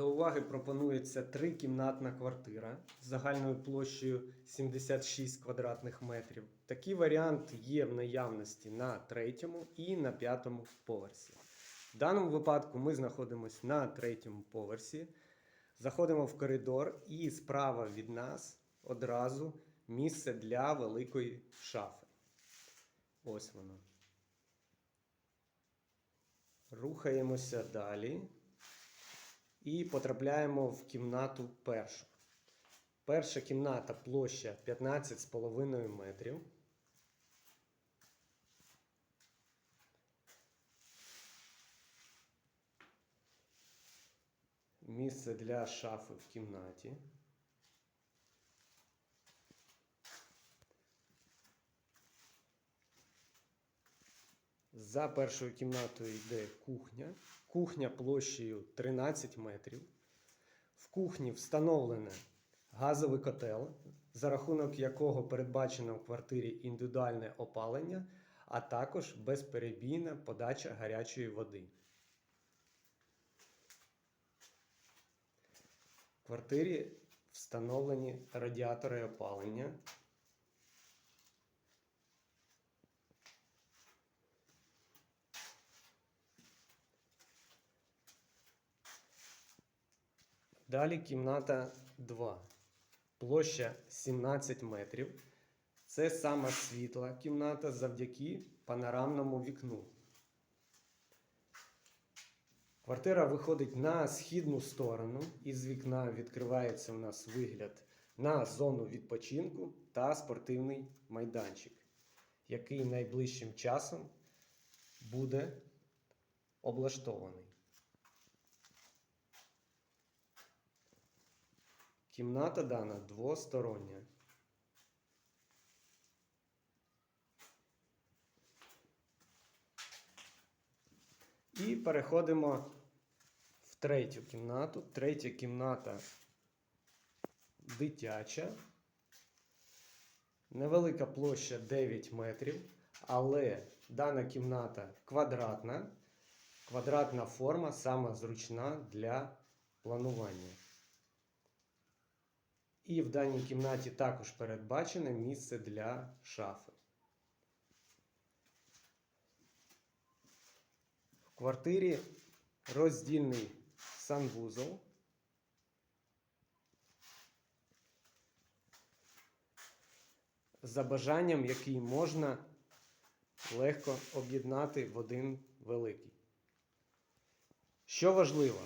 До уваги пропонується трикімнатна квартира з загальною площею 76 квадратних метрів. Такий варіант є в наявності на третьому і на п'ятому поверсі. В даному випадку ми знаходимося на третьому поверсі. Заходимо в коридор, і справа від нас одразу місце для великої шафи. Ось воно. Рухаємося далі і потрапляємо в кімнату першу. Перша кімната площа 15,5 метрів. Місце для шафи в кімнаті. За першою кімнатою йде кухня. Кухня площею 13 метрів. В кухні встановлене газовий котел, за рахунок якого передбачено в квартирі індивідуальне опалення, а також безперебійна подача гарячої води. В квартирі встановлені радіатори опалення. Далі кімната 2. Площа 17 метрів. Це сама світла кімната завдяки панорамному вікну. Квартира виходить на східну сторону. Із вікна відкривається у нас вигляд на зону відпочинку та спортивний майданчик, який найближчим часом буде облаштований. Кімната дана двостороння. І переходимо в третю кімнату. Третя кімната дитяча. Невелика площа 9 метрів, але дана кімната квадратна. Квадратна форма саме зручна для планування. І в даній кімнаті також передбачене місце для шафи. В квартирі роздільний санвузол. За бажанням, який можна легко об'єднати в один великий. Що важливо?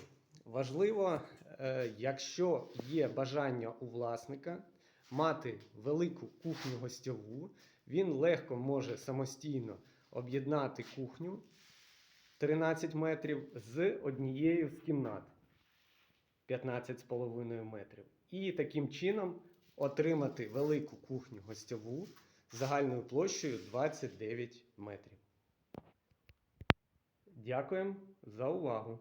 Важливо, якщо є бажання у власника мати велику кухню гостьову, він легко може самостійно об'єднати кухню 13 метрів з однією з кімнат 15,5 метрів. І таким чином отримати велику кухню гостьову загальною площею 29 метрів. Дякуємо за увагу!